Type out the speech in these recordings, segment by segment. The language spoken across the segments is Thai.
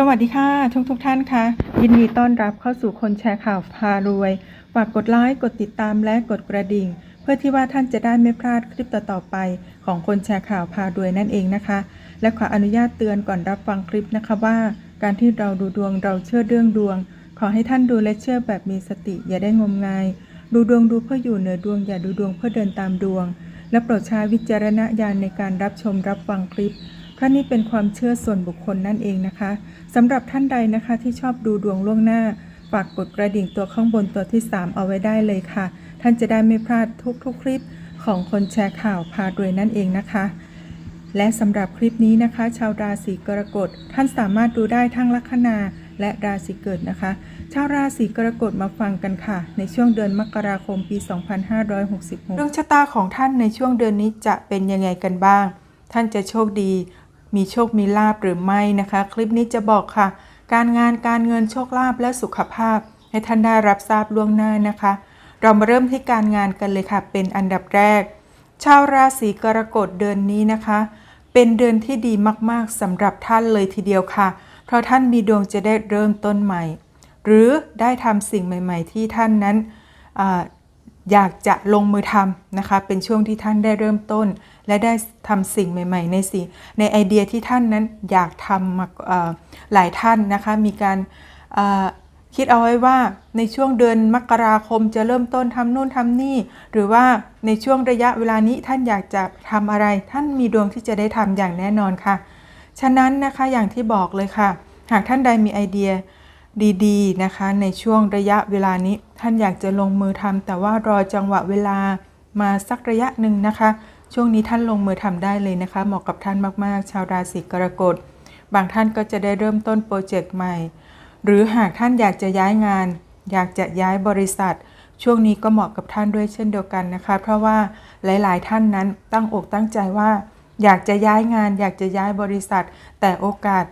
สวัสดีค่ะทุกทุกท่านคะยินดีต้อนรับเข้าสู่คนแชร์ข่าวพารวยฝากกดไลค์กดติดตามและกดกระดิ่ง เพื่อที่ว่าท่านจะได้ไม่พลาดคลิปต่อๆไป ของคนแชร์ข่าวพารวยนั่นเองนะคะ และขออนุญาตเตือนก่อนรับฟังคลิปนะคะว่า การที่เราดูดวงเราเชื่อเรื่องดวง ขอให้ท่านดูและเชื่อแบบมีสติอย่าได้งมงาย ดูดวงดูเพื่ออยู่เหนือดวงอย่าดูดวงเพื่อเดินตามดวง และโปรดใช้วิจารณญาณในการรับชมรับฟังคลิป เพราะนี่เป็นความเชื่อส่วนบุคคลนั่นเองนะคะสำหรับท่านใดนะคะที่ชอบดูดวงล่วงหน้า ฝากกดกระดิ่งตัวข้างบนตัวที่ 3 เอาไว้ได้เลยค่ะ ท่านจะได้ไม่พลาดทุกๆคลิปของคนแชร์ข่าวพารวยนั่นเองนะคะ และสำหรับคลิปนี้นะคะ ชาวราศีกรกฎท่านสามารถดูได้ทั้งลัคนาและราศีเกิดนะคะ ชาวราศีกรกฎมาฟังกันค่ะ ในช่วงเดือนมกราคมปี 2566 เรื่องชะตาของท่านในช่วงเดือนนี้จะเป็นยังไงกันบ้าง ท่านจะโชคดี มีโชคมีลาบหรือไม่นะคะ คลิปนี้จะบอกค่ะ การงานการเงินโชคลาภและสุขภาพ ให้ท่านได้รับทราบล่วงหน้านะคะ เรามาเริ่มที่การงานกันเลยค่ะ เป็นอันดับแรก ชาวราศีกรกฎเดือนนี้นะคะ เป็นเดือนที่ดีมากๆสำหรับท่านเลยทีเดียวค่ะ เพราะท่านมีดวงจะได้เริ่มต้นใหม่ หรือได้ทำสิ่งใหม่ ๆ ที่ท่านนั้นออยากจะลงมือทำนะคะ เป็นช่วงที่ท่านได้เริ่มต้น และได้ทำสิ่งใหม่ ๆ ในสิ่งในไอเดียที่ท่านนั้นอยากทำมาหลายท่านนะคะ มีการคิดเอาไว้ว่าในช่วงเดือนมกราคมจะเริ่มต้นทำนู่นทำนี่ หรือว่าในช่วงระยะเวลานี้ท่านอยากจะทำอะไร ท่านมีดวงที่จะได้ทำอย่างแน่นอนค่ะ ฉะนั้นนะคะอย่างที่บอกเลยค่ะ หากท่านใดมีไอเดียดีๆนะคะในช่วงระยะเวลานี้ท่านอยากจะลงมือทำแต่ว่ารอจังหวะเวลามาสักระยะหนึ่งนะคะ ช่วงนี้ท่านลงมือทำได้เลยนะคะ เหมาะกับท่านมากๆ ชาวราศีกรกฎ บางท่านก็จะได้เริ่มต้นโปรเจกต์ใหม่ หรือหากท่านอยากจะย้ายงาน อยากจะย้ายบริษัท ช่วงนี้ก็เหมาะกับท่านด้วยเช่นเดียวกันนะคะ เพราะว่าหลายๆ ท่านนั้นตั้งอกตั้งใจว่า อยากจะย้ายงาน อยากจะย้ายบริษัท แต่โอกาส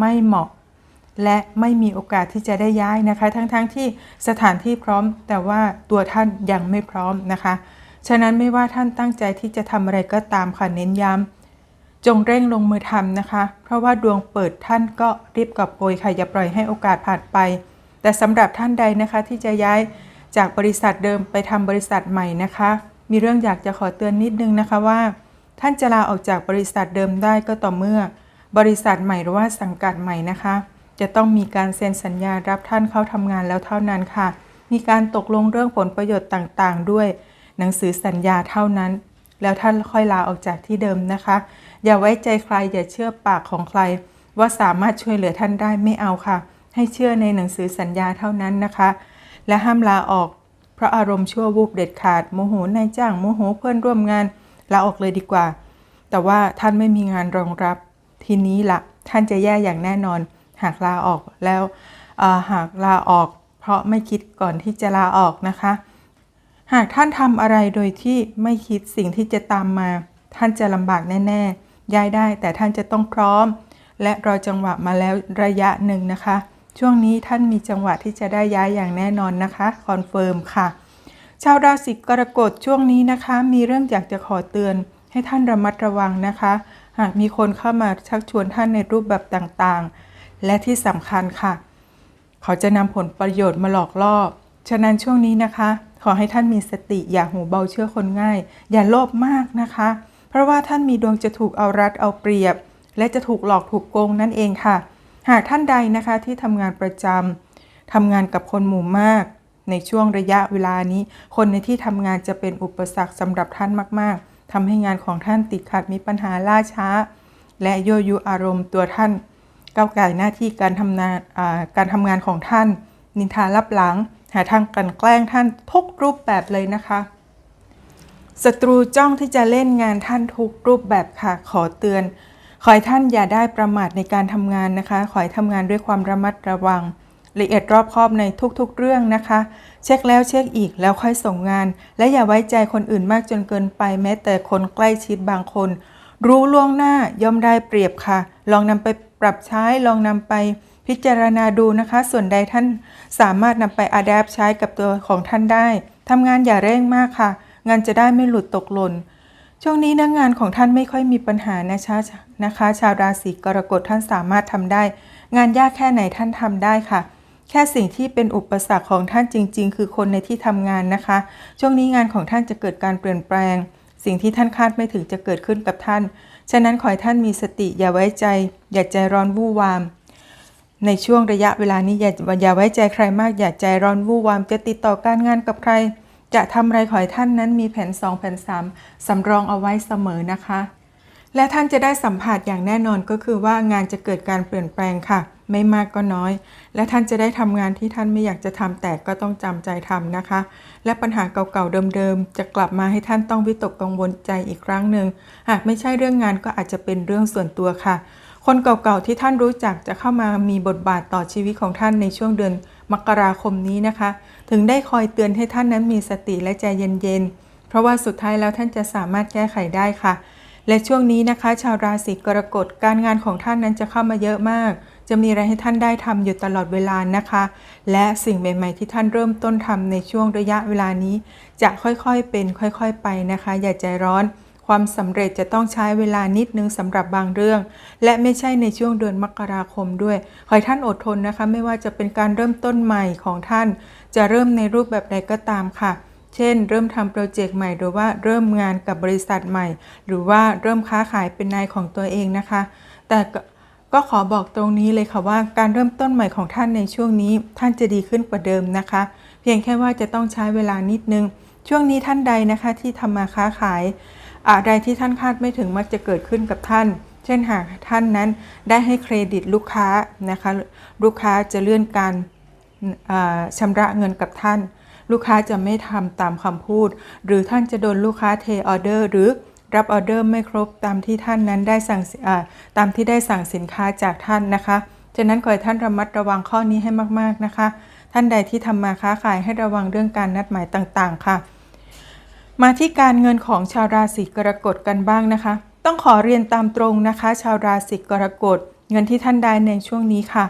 ไม่เหมาะ และไม่มีโอกาสที่จะได้ย้ายนะคะ ทั้งๆทที่สถานที่พร้อม แต่ว่าตัวท่านยังไม่พร้อมนะคะ ฉะนั้นไม่ว่าท่านตั้งใจที่จะทำอะไรก็ตามค่ะเน้นย้ำจงเร่งลงมือทำนะคะ เพราะว่าดวงเปิดท่านก็รีบกับโกยค่ะอย่าปล่อยให้โอกาสผ่านไป แต่สำหรับท่านใดนะคะที่จะย้ายจากบริษัทเดิมไปทำบริษัทใหม่นะคะ มีเรื่องอยากจะขอเตือนนิดนึงนะคะว่า ท่านจะลาออกจากบริษัทเดิมได้ก็ต่อเมื่อ บริษัทใหม่หรือว่าสังกัดใหม่นะคะ จะต้องมีการเซ็นสัญญารับท่านเข้าทำงานแล้วเท่านั้นค่ะ มีการตกลงเรื่องผลประโยชน์ต่างๆ ด้วย หนังสือสัญญาเท่านั้น แล้วท่านค่อยลาออกจากที่เดิมนะคะ อย่าไว้ใจใครอย่าเชื่อปากของใคร ว่าสามารถช่วยเหลือท่านได้ไม่เอาค่ะ ให้เชื่อในหนังสือสัญญาเท่านั้นนะคะ และห้ามลาออก เพราะอารมณ์ชั่ววูบเด็ดขาดโมโหนายจ้างโมโหเพื่อนร่วมงานลาออกเลยดีกว่า แต่ว่าท่านไม่มีงานรองรับ ทีนี้ละท่านจะแย่อย่างแน่นอน หากลาออกแล้วหากลาออก เพราะไม่คิดก่อนที่จะลาออกนะคะ หากท่านทำอะไรโดยที่ไม่คิดสิ่งที่จะตามมา ท่านจะลำบากแน่ๆ ย้ายได้แต่ท่านจะต้องพร้อม และรอจังหวะมาแล้วระยะหนึ่งนะคะ ช่วงนี้ท่านมีจังหวะที่จะได้ย้ายอย่างแน่นอนนะคะคอนเฟิร์มค่ะ ชาวราศีกรกฎช่วงนี้นะคะ มีเรื่องอยากจะขอเตือน ให้ท่านระมัดระวังนะคะ หากมีคนเข้ามาชักชวนท่านในรูปแบบต่างๆ และที่สำคัญค่ะ เขาจะนำผลประโยชน์มาหลอกล่อฉะนั้นช่วงนี้นะคะ ขอให้ท่านมีสติอย่าหูเบาเชื่อคนง่าย อย่าโลภมากนะคะ เพราะว่าท่านมีดวงจะถูกเอารัดเอาเปรียบ และจะถูกหลอกถูกโกงนั่นเองค่ะ หากท่านใดนะคะที่ทำงานประจำทำงานกับคนหมู่มาก ในช่วงระยะเวลานี้ คนในที่ทำงานจะเป็นอุปสรรคสำหรับท่านมากๆทำให้งานของท่านติดขัดมีปัญหาล่าช้า และยั่วยุอารมณ์ตัวท่านก้าวไก่หน้าที่การทำงานการทำงานของท่าน นินทารับหลัง หาทางกันแกล้งท่านทุกรูปแบบเลยนะคะศัตรูจ้องที่จะเล่นงานท่านทุกรูปแบบค่ะขอเตือน ขอให้ท่านอย่าได้ประมาทในการทำงานนะคะ ขอให้ทำงานด้วยความระมัดระวัง ละเอียดรอบคอบในทุกๆเรื่องนะคะ เช็คแล้วเช็คอีกแล้วค่อยส่งงาน และอย่าไว้ใจคนอื่นมากจนเกินไปแม้แต่คนใกล้ชิดบางคน รู้ล่วงหน้าย่อมได้เปรียบค่ะ ลองนำไปปรับใช้ลองนำไป พิจารณาดูนะคะ ส่วนใดท่านสามารถนำไปอัดแอปใช้กับตัวของท่านได้ทำงานอย่าเร่งมากค่ะ งานจะได้ไม่หลุดตกหล่นช่วงนี้นื้องงานของท่านไม่ค่อยมีปัญหานะชานะคะ ชาวราศีกรกฎท่านสามารถทำได้ งานยากแค่ไหนท่านทำได้ค่ะ แค่สิ่งที่เป็นอุปสรรคของท่านจริง ๆ คือคนในที่ทำงานนะคะ ช่วงนี้งานของท่านจะเกิดการเปลี่ยนแปลง สิ่งที่ท่านคาดไม่ถึงจะเกิดขึ้นกับท่าน ฉะนั้นขอให้ท่านมีสติอย่าไว้ใจ อย่าใจร้อนวู่วาม ในช่วงระยะเวลานี้อย่าอย่าไว้ใจใครมากอย่าใจร้อนวู่วามจะติดต่อการงานกับใคร จะทำอะไรขอให้ท่านนั้นมีแผน 2 แผน 3 สำรองเอาไว้เสมอนะคะ และท่านจะได้สัมผัสอย่างแน่นอนก็คือว่างานจะเกิดการเปลี่ยนแปลงค่ะ ไม่มากก็น้อย และท่านจะได้ทำงานที่ท่านไม่อยากจะทำแต่ก็ต้องจำใจทำนะคะ และปัญหาเก่าๆเดิมๆจะกลับมาให้ท่านต้องวิตกกังวลใจอีกครั้งหนึ่งหากไม่ใช่เรื่องงานก็อาจจะเป็นเรื่องส่วนตัวค่ะ คนเก่าๆที่ท่านรู้จักจะเข้ามามีบทบาทต่อชีวิตของท่านในช่วงเดือนมกราคมนี้นะคะ ถึงได้คอยเตือนให้ท่านนั้นมีสติและใจเย็นๆ เพราะว่าสุดท้ายแล้วท่านจะสามารถแก้ไขได้ค่ะ และช่วงนี้นะคะ ชาวราศีกรกฎการงานของท่านนั้นจะเข้ามาเยอะมาก จะมีอะไรให้ท่านได้ทำอยู่ตลอดเวลานะคะ และสิ่งใหม่ ๆ ที่ท่านเริ่มต้นทำในช่วงระยะเวลานี้ จะค่อยๆเป็น ค่อย ๆ ไปนะคะ อย่าใจร้อน ความสำเร็จจะต้องใช้เวลานิดนึงสำหรับบางเรื่อง และไม่ใช่ในช่วงเดือนมกราคมด้วยขอให้ท่านอดทนนะคะ ไม่ว่าจะเป็นการเริ่มต้นใหม่ของท่าน จะเริ่มในรูปแบบใดก็ตามค่ะ เช่น เริ่มทำโปรเจกต์ใหม่หรือว่าเริ่มงานกับบริษัทใหม่ หรือว่าเริ่มค้าขายเป็นนายของตัวเองนะคะ แต่ก็ขอบอกตรงนี้เลยค่ะว่าการเริ่มต้นใหม่ของท่านในช่วงนี้ ท่านจะดีขึ้นกว่าเดิมนะคะ เพียงแค่ว่าจะต้องใช้เวลานิดนึง ช่วงนี้ท่านใดนะคะที่ทำมาค้าขาย อะไรที่ท่านคาดไม่ถึงมักจะเกิดขึ้นกับท่าน เช่นหากท่านนั้นได้ให้เครดิตลูกค้านะคะลูกค้าจะเลื่อนการอ่าชำระเงินกับท่าน ลูกค้าจะไม่ทำตามคำพูด หรือท่านจะโดนลูกค้าเทออเดอร์ หรือรับออเดอร์ไม่ครบตามที่ท่านนั้นได้สั่งตามที่ได้สั่งสินค้าจากท่านนะคะฉะนั้นขอให้ท่านระมัดระวังข้อนี้ให้มากๆนะคะ ท่านใดที่ทำมาค้าขายให้ระวังเรื่องการนัดหมายต่างๆ ค่ะ มาที่การเงินของชาวราศีกรกฎกันบ้างนะคะ ต้องขอเรียนตามตรงนะคะ ชาวราศีกรกฎเงินที่ท่านได้ในช่วงนี้ค่ะ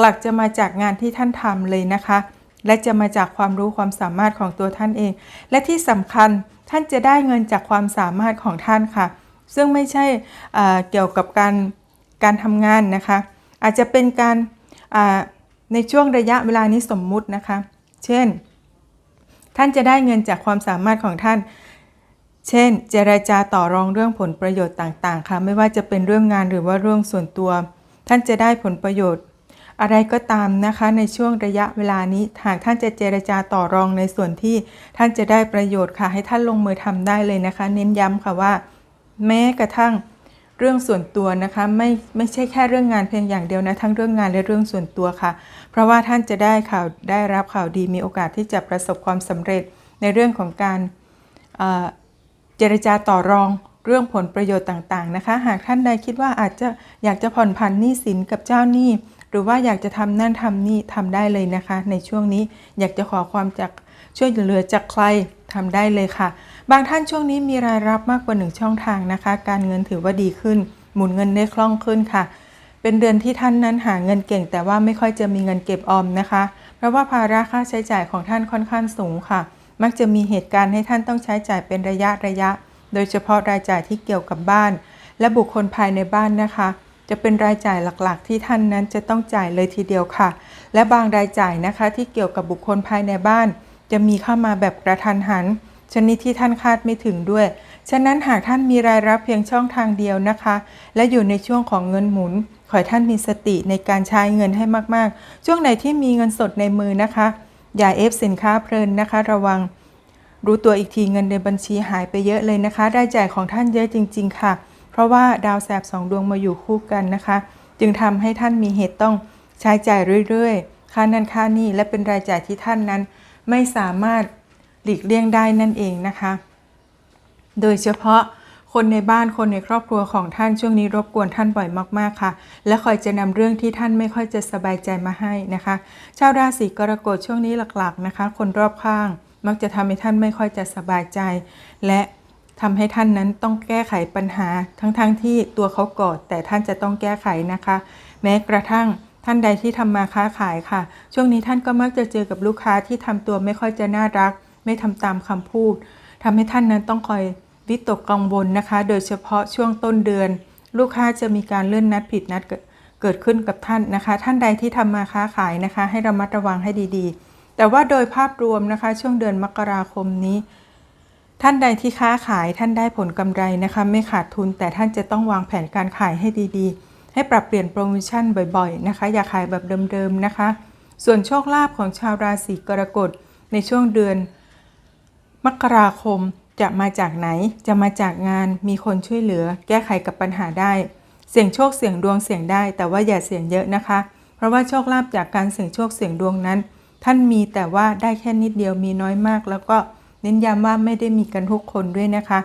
หลักๆ จะมาจากงานที่ท่านทำเลยนะคะ และจะมาจากความรู้ความสามารถของตัวท่านเอง และที่สำคัญท่านจะได้เงินจากความสามารถของท่านค่ะ ซึ่งไม่ใช่เกี่ยวกับการการทำงานนะคะ อาจจะเป็นการในช่วงระยะเวลานี้สมมุตินะคะ เช่น ท่านจะได้เงินจากความสามารถของท่าน เช่น เจรจาต่อรองเรื่องผลประโยชน์ต่างๆ ค่ะ ไม่ว่าจะเป็นเรื่องงานหรือว่าเรื่องส่วนตัว ท่านจะได้ผลประโยชน์ อะไรก็ตามนะคะ ในช่วงระยะเวลานี้ หากท่านจะเจรจาต่อรองในส่วนที่ท่านจะได้ประโยชน์ค่ะ ให้ท่านลงมือทำได้เลยนะคะ เน้นย้ำค่ะว่า แม้กระทั่ง เรื่องส่วนตัวนะคะไม่ไม่ใช่แค่เรื่องงานเพียงอย่างเดียวนะทั้งเรื่องงานและเรื่องส่วนตัวค่ะ เพราะว่าท่านจะได้ข่าวได้รับข่าวดีมีโอกาสที่จะประสบความสำเร็จในเรื่องของการเเจรจาต่อรองเรื่องผลประโยชน์ต่างๆนะคะ หากท่านใดคิดว่าอาจจะอยากจะผ่อนผันหนี้สินกับเจ้าหนี้ หรือว่าอยากจะทำนั่นทำนี่ทำได้เลยนะคะ ในช่วงนี้อยากจะขอความจากช่วยเหลือจากใครทำได้เลยค่ะ บางท่านช่วงนี้มีรายรับมากกว่าหนึ่งช่องทางนะคะ การเงินถือว่าดีขึ้น หมุนเงินได้คล่องขึ้นค่ะ เป็นเดือนที่ท่านนั้นหาเงินเก่ง แต่ว่าไม่ค่อยจะมีเงินเก็บออมนะคะ เพราะว่าภาระค่าใช้จ่ายของท่านค่อนข้างสูงค่ะ มักจะมีเหตุการณ์ให้ท่านต้องใช้จ่ายเป็นระยะระยะ โดยเฉพาะรายจ่ายที่เกี่ยวกับบ้าน และบุคคลภายในบ้านนะคะ จะเป็นรายจ่ายหลักๆ ที่ท่านนั้นจะต้องจ่ายเลยทีเดียวค่ะ และบางรายจ่ายนะคะที่เกี่ยวกับบุคคลภายในบ้าน จะมีเข้ามาแบบกระทันหัน ชนิดที่ท่านคาดไม่ถึงด้วย ฉะนั้นหากท่านมีรายรับเพียงช่องทางเดียวนะคะ และอยู่ในช่วงของเงินหมุน ขอให้ท่านมีสติในการใช้เงินให้มากๆ ช่วงไหนที่มีเงินสดในมือนะคะ อย่าเอฟสินค้าเพลินนะคะ ระวัง รู้ตัวอีกทีเงินในบัญชีหายไปเยอะเลยนะคะรายจ่ายของท่านเยอะจริง ๆ ค่ะ เพราะว่าดาวแสบสองดวงมาอยู่คู่กันนะคะ จึงทำให้ท่านมีเหตุต้องใช้จ่ายเรื่อยๆ ค่านั่นค่านี่และเป็นรายจ่ายที่ท่านนั้นไม่สามารถหลีกเลี่ยงได้นั่นเองนะคะ โดยเฉพาะคนในบ้านคนในครอบครัวของท่านช่วงนี้รบกวนท่านบ่อยมากๆค่ะ และคอยจะนำเรื่องที่ท่านไม่ค่อยจะสบายใจมาให้นะคะ ชาวราศีกรกฎช่วงนี้หลักๆนะคะ คนรอบข้างมักจะทำให้ท่านไม่ค่อยจะสบายใจ และ ทำให้ท่านนั้นต้องแก้ไขปัญหา ทั้งๆทที่ตัวเขาก่อแต่ท่านจะต้องแก้ไขนะคะ แม้กระทั่งท่านใดที่ทำมาค้าขายค่ะ ช่วงนี้ท่านก็มักจะเจอกับลูกค้าที่ทำตัวไม่ค่อยจะน่ารัก ไม่ทำตามคำพูดทำให้ท่านนั้นต้องคอยวิตกกังวลนะคะ โดยเฉพาะช่วงต้นเดือน ลูกค้าจะมีการเลื่อนนัดผิดนัดเกิดเกิดขึ้นกับท่านนะคะ ท่านใดที่ทำมาค้าขายนะคะ ให้ระมัดระวังให้ดีๆ แต่ว่าโดยภาพรวมนะคะ ช่วงเดือนมกราคมนี้ ท่านใดที่ค้าขายท่านได้ผลกำไรนะคะไม่ขาดทุน แต่ท่านจะต้องวางแผนการขายให้ดีๆ ให้ปรับเปลี่ยนโปรโมชั่นบ่อยๆนะคะ อย่าขายแบบเดิมๆนะคะ ส่วนโชคลาภของชาวราศีกรกฎในช่วงเดือน มกราคมจะมาจากไหน จะมาจากงานมีคนช่วยเหลือ แก้ไขกับปัญหาได้ เสี่ยงโชคเสี่ยงดวงเสี่ยงได้ แต่ว่าอย่าเสี่ยงเยอะนะคะ เพราะว่าโชคลาภจากการเสี่ยงโชคเสี่ยงดวงนั้น ท่านมีแต่ว่าได้แค่นิดเดียวมีน้อยมากแล้วก็ เน้นย้ำว่าไม่ได้มีกันทุกคนด้วยนะคะ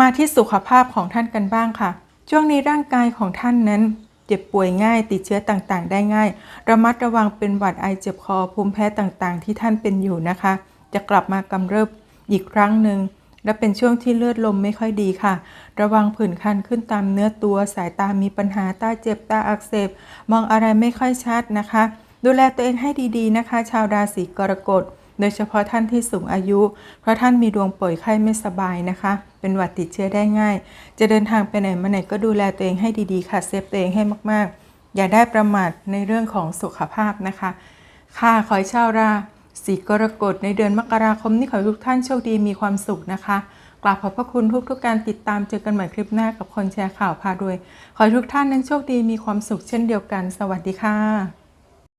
มาที่สุขภาพของท่านกันบ้างค่ะ ช่วงนี้ร่างกายของท่านนั้น เจ็บป่วยง่ายติดเชื้อต่างๆ ได้ง่าย ระมัดระวังเป็นหวัดไอเจ็บคอภูมิแพ้ต่างๆ ที่ท่านเป็นอยู่นะคะ จะกลับมากำเริบอีกครั้งหนึ่งและเป็นช่วงที่เลือดลมไม่ค่อยดีค่ะ ระวังผื่นคันขึ้นตามเนื้อตัว สายตามีปัญหา ตาเจ็บ ตาอักเสบ มองอะไรไม่ค่อยชัดนะคะ ดูแลตัวเองให้ดีๆนะคะ ชาวราศีกรกฎ โดยเฉพาะท่านที่สูงอายุ เพราะท่านมีดวงป่วยไข้ไม่สบายนะคะ เป็นหวัดติดเชื้อได้ง่าย จะเดินทางไปไหนมาไหนก็ดูแลตัวเองให้ดีๆ ค่ะ เซฟตัวเองให้มากๆ อย่าได้ประมาทในเรื่องของสุขภาพนะคะ ค่ะขอให้ชาวราศีกรกฎในเดือนมกราคมนี้ขอให้ทุกท่านโชคดีมีความสุขนะคะกราบขอบพระคุณทุกๆการติดตามเจอกันใหม่คลิปหน้ากับคนแชร์ข่าวพาด้วย ขอให้ทุกท่านนั้นโชคดีมีความสุขเช่นเดียวกัน สวัสดีค่ะ